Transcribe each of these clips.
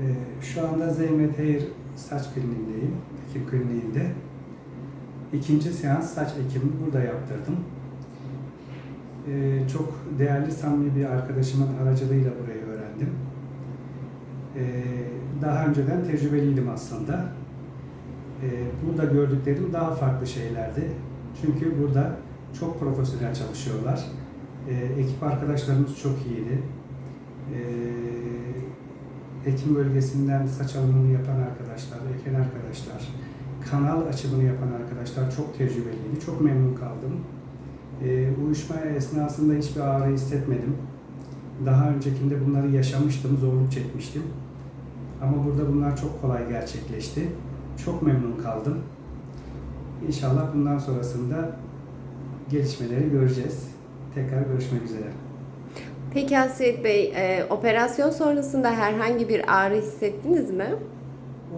Ee, Şu anda Zeymet Hair saç kliniğindeyim, ekim kliniğinde. İkinci seans saç ekimi burada yaptırdım. Ee, Çok değerli samimi bir arkadaşımın aracılığıyla burayı öğrendim. Ee, Daha önceden tecrübeliydim aslında. Burada gördüklerim daha farklı şeylerdi. Çünkü burada çok profesyonel çalışıyorlar. Ekip arkadaşlarımız çok iyiydi. Ekim bölgesinden saç alımını yapan arkadaşlar, eken arkadaşlar, kanal açımını yapan arkadaşlar çok tecrübeliydi. Çok memnun kaldım. Ee, uyuşma esnasında hiçbir ağrı hissetmedim. Daha öncekinde bunları yaşamıştım, zorluk çekmiştim. Ama burada bunlar çok kolay gerçekleşti. Çok memnun kaldım. İnşallah bundan sonrasında gelişmeleri göreceğiz. Tekrar görüşmek üzere. Peki Hasret Bey, e, operasyon sonrasında herhangi bir ağrı hissettiniz mi?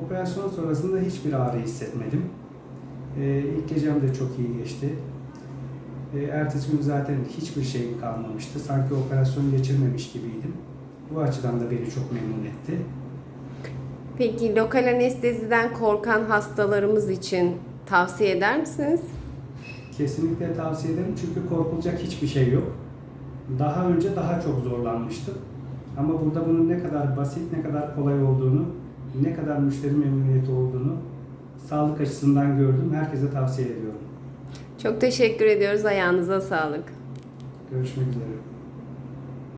Operasyon sonrasında hiçbir ağrı hissetmedim. Ee, ilk gecem de çok iyi geçti. Ee, ertesi gün zaten hiçbir şeyim kalmamıştı. Sanki operasyon geçirmemiş gibiydim. Bu açıdan da beni çok memnun etti. Peki lokal anesteziden korkan hastalarımız için tavsiye eder misiniz? Kesinlikle tavsiye ederim çünkü korkulacak hiçbir şey yok. Daha önce daha çok zorlanmıştım. Ama burada bunun ne kadar basit, ne kadar kolay olduğunu, ne kadar müşteri memnuniyeti olduğunu sağlık açısından gördüm. Herkese tavsiye ediyorum. Çok teşekkür ediyoruz. Ayağınıza sağlık. Görüşmek üzere.